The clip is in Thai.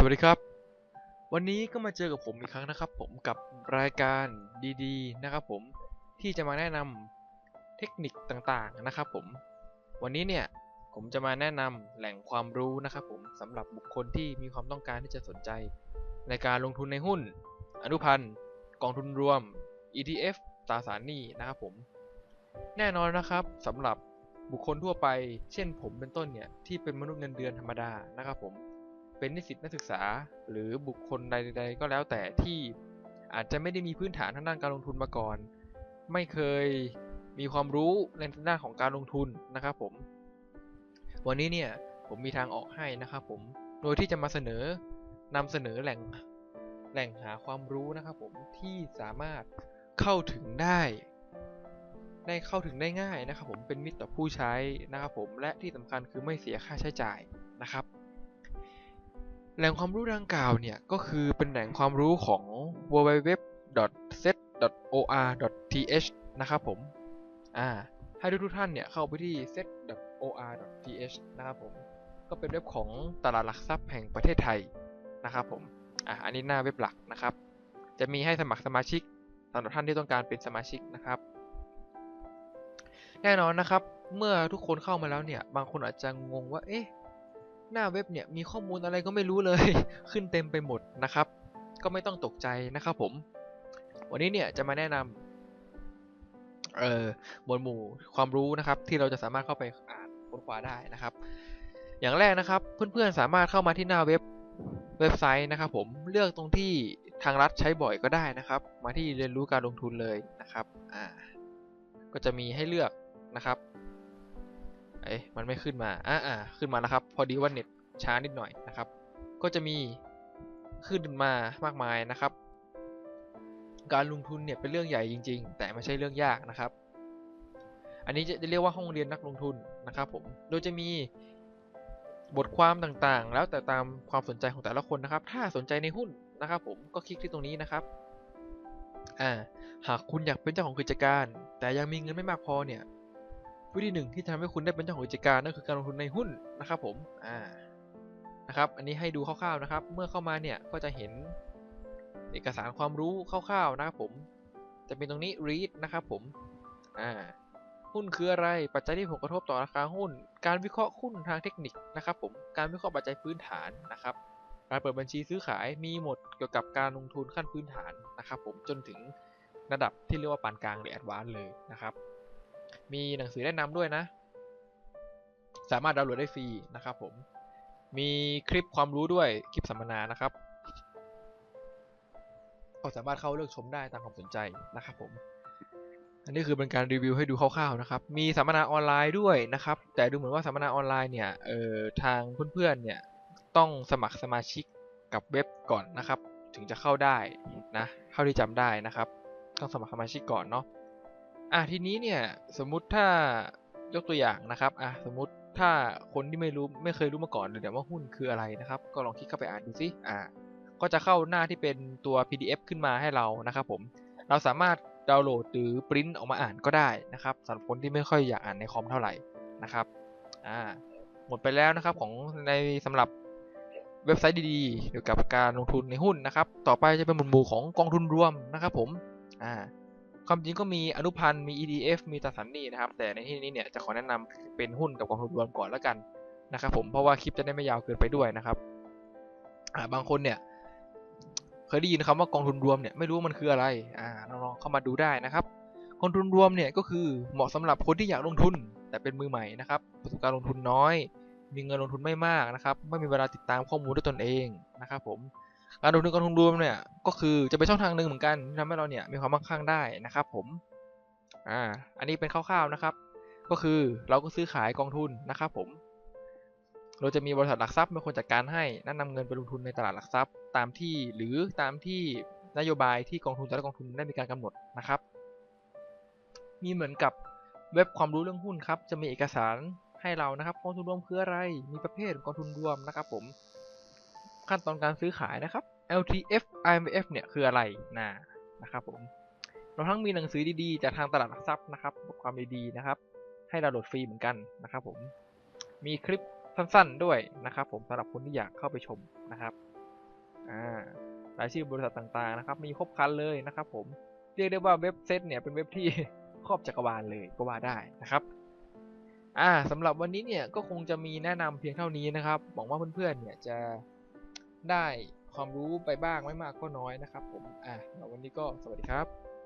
สวัสดีครับ วันนี้ก็มาเจอกับผมอีกครั้งนะครับ ผมกับรายการดีๆ นะครับผมที่จะมาแนะนำเทคนิคต่างๆนะครับผม วันนี้เนี่ยผมจะมาแนะนำแหล่งความรู้นะครับผมสำหรับบุคคลที่มีความต้องการที่จะสนใจ ในการลงทุนในหุ้น อนุพันธ์กองทุนรวม ETF ตราสารหนี้นะครับผม แน่นอนนะครับสำหรับบุคคลทั่วไป เช่นผมเป็นต้นเนี่ยที่เป็นมนุษย์เงินเดือนธรรมดานะครับผม เป็นนิสิตนักศึกษา หรือบุคคลใด ๆ ก็แล้วแต่ที่อาจจะไม่ได้มีพื้นฐานทางด้านการลงทุนมาก่อน ไม่เคยมีความรู้ในด้านของการลงทุนนะครับผม วันนี้เนี่ยผมมีทางออกให้นะครับผม โดยที่จะมาเสนอนำเสนอแหล่งแหล่งหาความรู้นะครับผมที่สามารถเข้าถึงได้ได้เข้าถึงได้ง่ายนะครับผมเป็นมิตรต่อผู้ใช้นะครับผมและที่สำคัญคือไม่เสียค่าใช้จ่ายนะครับ แหล่งความรู้ดังกล่าวเนี่ย ก็คือเป็นแหล่งความรู้ของ www.set.or.th นะครับผม อ่า ให้ทุกท่านเนี่ย เข้าไปที่ set.or.th นะครับผม ก็เป็นเว็บของตลาดหลักทรัพย์แห่งประเทศไทยนะครับผม อ่าอันนี้หน้าเว็บหลักนะครับ จะมีให้สมัครสมาชิกสำหรับท่านที่ต้องการเป็นสมาชิกนะครับ แน่นอนนะครับ เมื่อทุกคนเข้ามาแล้วเนี่ย บางคนอาจจะงงว่า เอ๊ะ หน้าเว็บเนี่ยมีข้อมูลอะไรก็ไม่รู้เลย ขึ้นเต็มไปหมดนะครับ ก็ไม่ต้องตกใจนะครับผม วันนี้เนี่ยจะมาแนะนำเอ่อหมวดหมู่ความรู้นะครับ ที่เราจะสามารถเข้าไปอ่านค้นคว้าได้นะครับ อย่างแรกนะครับ เพื่อนๆสามารถเข้ามาที่หน้าเว็บเว็บไซต์นะครับ ผมเลือกตรงที่ทางรัฐใช้บ่อยก็ได้นะครับ มาที่เรียนรู้การลงทุนเลยนะครับอ่าก็จะมีให้เลือกนะครับ เอ๊ะมันไม่ขึ้นมาอ่าอ่าขึ้นมาแล้วครับ พอดีว่าเน็ตช้านิดหน่อยนะครับ ก็จะมีขึ้นมามากมายนะครับ การลงทุนเนี่ยเป็นเรื่องใหญ่จริง ๆ แต่ไม่ใช่เรื่องยากนะครับ อันนี้จะเรียกว่าห้องเรียนนักลงทุนนะครับผม โดยจะมีบทความต่างๆ แล้วแต่ตามความสนใจของแต่ละคนนะครับ ถ้าสนใจในหุ้นนะครับ ผมก็คลิกที่ตรงนี้นะครับอ่าหากคุณอยากเป็นเจ้าของกิจการ แต่ยังมีเงินไม่มากพอเนี่ย วิธีหนึ่งที่ทำให้คุณได้เป็นเจ้าของกิจการนั่นคือการลงทุนในหุ้นนะครับผมอ่านะครับอันนี้ให้ดูคร่าวๆนะครับ เมื่อเข้ามาเนี่ยก็จะเห็นเอกสารความรู้คร่าวๆนะครับผมจะเป็นตรงนี้ read นะครับผมอ่าหุ้นคืออะไร ปัจจัยที่ผลกระทบต่อราคาหุ้น การวิเคราะห์หุ้นทางเทคนิคนะครับผม การวิเคราะห์ปัจจัยพื้นฐานนะครับ การเปิดบัญชีซื้อขายมีหมดเกี่ยวกับการลงทุนขั้นพื้นฐานนะครับผม จนถึงระดับที่เรียกว่าปานกลางหรือแอดวานซ์เลยนะครับ มีหนังสือแนะนำด้วยนะ สามารถดาวน์โหลดได้ฟรีนะครับผม มีคลิปความรู้ด้วยคลิปสัมมนานะครับก็สามารถเข้าเลือกชมได้ตามความสนใจนะครับผม อันนี้คือเป็นการรีวิวให้ดูคร่าวๆนะครับ มีสัมมนาออนไลน์ด้วยนะครับ แต่ดูเหมือนว่าสัมมนาออนไลน์เนี่ยเอ่อทางเพื่อนๆเนี่ยต้องสมัครสมาชิกกับเว็บก่อนนะครับ ถึงจะเข้าได้นะเท่าที่จำได้นะครับ ต้องสมัครสมาชิกก่อนเนาะ อะทีนี้เนี่ยสมมุติถ้ายกตัวอย่างนะครับอะสมมติถ้าคนที่ไม่รู้ไม่เคยรู้มาก่อนเลยแต่ว่าหุ้นคืออะไรนะครับ ก็ลองคลิกเข้าไปอ่านดูสิอ่าก็จะเข้าหน้าที่เป็นตัว PDF ขึ้นมาให้เรานะครับผมเราสามารถดาวน์โหลดหรือปริ้นออกมาอ่านก็ได้นะครับสำหรับคนที่ไม่ค่อยอยากอ่านในคอมเท่าไหร่นะครับอ่าหมดไปแล้วนะครับของในสำหรับเว็บไซต์ดีๆเกี่ยวกับการลงทุนในหุ้นนะครับ ต่อไปจะเป็นหมวดหมู่ของกองทุนรวมนะครับผมอ่า ความจริงก็มีอนุพันธ์มี ETF มีตราสารหนี้นะครับ แต่ในที่นี้เนี่ยจะขอแนะนำเป็นหุ้นกับกองทุนรวมก่อนแล้วกันนะครับผมเพราะว่าคลิปจะได้ไม่ยาวเกินไปด้วยนะครับบางคนเนี่ยเคยได้ยินคำว่ากองทุนรวมเนี่ยไม่รู้ว่ามันคืออะไรอ่าลองเข้ามาดูได้นะครับกองทุนรวมเนี่ยก็คือเหมาะสำหรับคนที่อยากลงทุน แต่เป็นมือใหม่นะครับประสบการณ์ลงทุนน้อย มีเงินลงทุนไม่มากนะครับไม่มีเวลาติดตามข้อมูลด้วยตนเองนะครับผม การลงทุนกองทุนรวมเนี่ยก็คือจะเป็นช่องทางหนึ่งเหมือนกันที่ทำให้เราเนี่ยมีความมั่งคั่งได้นะครับ ผมอ่าอันนี้เป็นคร่าวๆนะครับ ก็คือเราก็ซื้อขายกองทุนนะครับผม เราจะมีบริษัทหลักทรัพย์เป็นคนจัดการให้แนะนำเงินไปลงทุนในตลาดหลักทรัพย์ ตามที่หรือตามที่นโยบายที่กองทุนแต่ละกองทุนได้มีการกำหนดนะครับ มีเหมือนกับเว็บความรู้เรื่องหุ้นครับ จะมีเอกสารให้เรานะครับกองทุนรวมคืออะไร มีประเภทกองทุนรวมนะครับ ผม ขั้นตอนการซื้อขายนะครับ LTF IMF เนี่ยคืออะไรนะนะครับผมเราทั้งมีหนังสือดีๆ จากทางตลาดหลักทรัพย์นะครับความดีๆนะครับ ให้ดาวน์โหลดฟรีเหมือนกันนะครับผมมีคลิปสั้นๆด้วยนะครับ ผมสำหรับคนที่อยากเข้าไปชมนะครับอ่ารายชื่อบริษัทต่างๆนะครับ มีครบครันเลยนะครับ ผมเรียกได้ว่าเว็บเซตเนี่ยเป็นเว็บที่ครอบจักรวาลเลยก็ว่าได้นะครับอ่าสำหรับวันนี้เนี่ยก็คงจะมีแนะนำเพียงเท่านี้นะครับหวังว่าเพื่อนๆเนี่ยจะ ได้ความรู้ไปบ้างไม่มากก็น้อยนะครับผมอะวันนี้ก็สวัสดีครับ